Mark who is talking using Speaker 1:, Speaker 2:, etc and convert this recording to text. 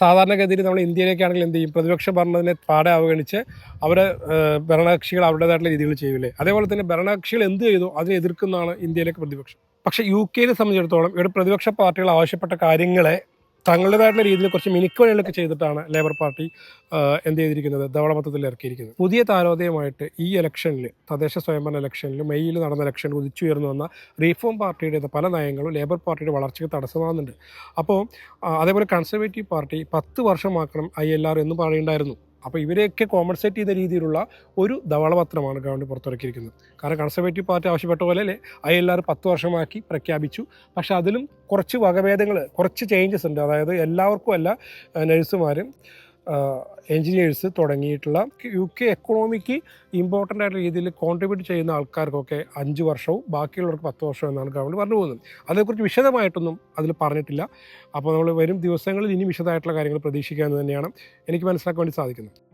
Speaker 1: സാധാരണഗതിയിൽ നമ്മൾ ഇന്ത്യയിലേക്കാണെങ്കിൽ എന്ത് ചെയ്യും? പ്രതിപക്ഷ ഭരണത്തിനെ പാടെ അവഗണിച്ച് അവരെ ഭരണകക്ഷികൾ അവരുടേതായിട്ടുള്ള രീതികൾ ചെയ്യൂലേ അതേപോലെ തന്നെ ഭരണകക്ഷികൾ എന്ത് ചെയ്തു? അതിനെ എതിർക്കുന്നതാണ് ഇന്ത്യയിലേക്ക് പ്രതിപക്ഷം. പക്ഷേ യു കെയെ സംബന്ധിച്ചിടത്തോളം ഇവിടെ പ്രതിപക്ഷ പാർട്ടികൾ ആവശ്യപ്പെട്ട കാര്യങ്ങളെ തങ്ങളുടേതായിട്ടുള്ള രീതിയിൽ കുറച്ച് മിനുക്കുവഴികളൊക്കെ ചെയ്തിട്ടാണ് ലേബർ പാർട്ടി എന്ത് ചെയ്തിരിക്കുന്നത്? ധവളപത്രത്തിൽ ഇറക്കിയിരിക്കുന്നത്. പുതിയ താരോദയമായിട്ട് ഈ ഇലക്ഷനിൽ തദ്ദേശ സ്വയംഭരണ ഇലക്ഷനിൽ മെയ്യിൽ നടന്ന ഇലക്ഷനിൽ ഉദിച്ചുയർന്നു വന്ന റീഫോം പാർട്ടിയുടെ പല നയങ്ങളും ലേബർ പാർട്ടിയുടെ വളർച്ചയ്ക്ക് തടസ്സമാകുന്നുണ്ട്. അപ്പോൾ അതേപോലെ കൺസർവേറ്റീവ് പാർട്ടി പത്ത് വർഷമാക്കണം ഐ എൽ ആർ എന്ന് പറയുണ്ടായിരുന്നു അപ്പോൾ ഇവരെയൊക്കെ കോമ്പൻസേറ്റ് ചെയ്ത രീതിയിലുള്ള ഒരു ധവളപത്രമാണ് ഗവൺമെന്റ് പുറത്തിറക്കിയിരിക്കുന്നത്. കാരണം കൺസർവേറ്റീവ് പാർട്ടി ആവശ്യപ്പെട്ട പോലെ അല്ലേ? ഐ എൽ ആർ പത്ത് വർഷമാക്കി പ്രഖ്യാപിച്ചു. പക്ഷേ അതിലും കുറച്ച് വകഭേദങ്ങൾ കുറച്ച് ചേഞ്ചസ് ഉണ്ട്. അതായത് എല്ലാവർക്കും അല്ല നഴ്സുമാരും എൻജിനീയേഴ്സ് തുടങ്ങിയിട്ടുള്ള യു കെ എക്കണോമിക്ക് ഇമ്പോർട്ടന്റ് ആയിട്ടുള്ള രീതിയിൽ കോൺട്രിബ്യൂട്ട് ചെയ്യുന്ന ആൾക്കാർക്കൊക്കെ അഞ്ച് വർഷവും ബാക്കിയുള്ളവർക്ക് പത്ത് വർഷവും എന്നാണ് ഗവൺമെന്റ് പറഞ്ഞു പോകുന്നത്. അതേക്കുറിച്ച് വിശദമായിട്ടൊന്നും അതിൽ പറഞ്ഞിട്ടില്ല. അപ്പോൾ നമ്മൾ വരും ദിവസങ്ങളിൽ ഇനി വിശദമായിട്ടുള്ള കാര്യങ്ങൾ പ്രതീക്ഷിക്കാമെന്ന് തന്നെയാണ് എനിക്ക് മനസ്സിലാക്കാൻ വേണ്ടി സാധിക്കുന്നത്.